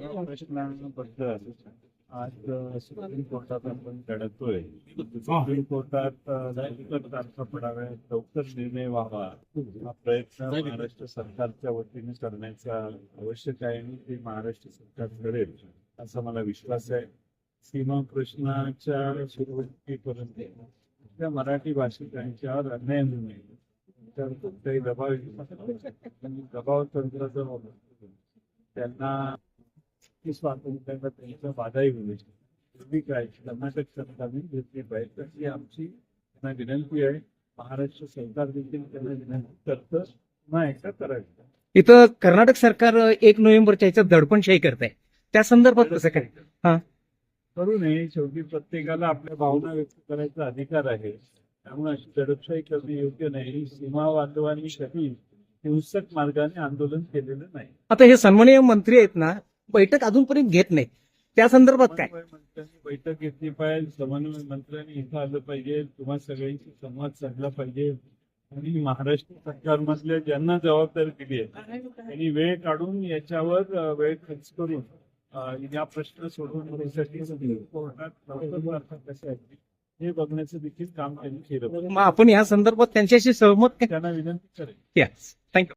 प्रश्नाबद्दल आज सुप्रीम कोर्टात आपण लढतोय. सुप्रीम कोर्टात अ, अर्थ तारखा लवकर निर्णय व्हावा हा प्रयत्न महाराष्ट्र सरकारच्या वतीने करण्याचा आवश्यक आहे आणि ते महाराष्ट्र सरकार करेल असा मला विश्वास आहे. सीमा प्रश्नाच्या सुरुवातीपर्यंत त्या मराठी भाषिकांच्यावर अन्याय होऊ नये तर कोणताही दबाव दबाव तंत्र जर त्यांना की स्वातंत्र्याला त्यांच्या बाधाही होऊ एवढी काय कर्नाटक सरकारने घेतली पाहिजे तशी आमची त्यांना विनंती आहे. महाराष्ट्र सरकार देखील त्यांना विनंती करतं. पुन्हा एकदा करावी. इथं कर्नाटक सरकार एक नोव्हेंबरच्या याच्यात दडपणशाही करत आहे त्या संदर्भात कसं काय? हा. करू नये शेवटी प्रत्येकाला आपल्या भावना व्यक्त करायचा अधिकार आहे. त्यामुळे अशी दडपशाही करणे योग्य नाही. सीमा बांधवांनी कधी हिंसक मार्गाने आंदोलन केलेलं नाही. आता हे सन्माननीय मंत्री आहेत ना बैठक अजूनपर्यंत घेत नाही. त्या संदर्भात काय? बैठक घेतली पाहिजे समन्वय मंत्र्यांनी इथं आलं पाहिजे तुम्हा सगळ्यांशी संवाद साधला पाहिजे. आणि महाराष्ट्र सरकारमधल्या ज्यांना जबाबदारी दिली आहे त्यांनी वेळ काढून याच्यावर वेळ खर्च करून या प्रश्न सोडवण्यासाठी सुप्रीम कोर्टात हे बघण्याचं देखील काम त्यांनी केलं. आपण या संदर्भात त्यांच्याशी सहमत त्यांना विनंती करेल थँक्यू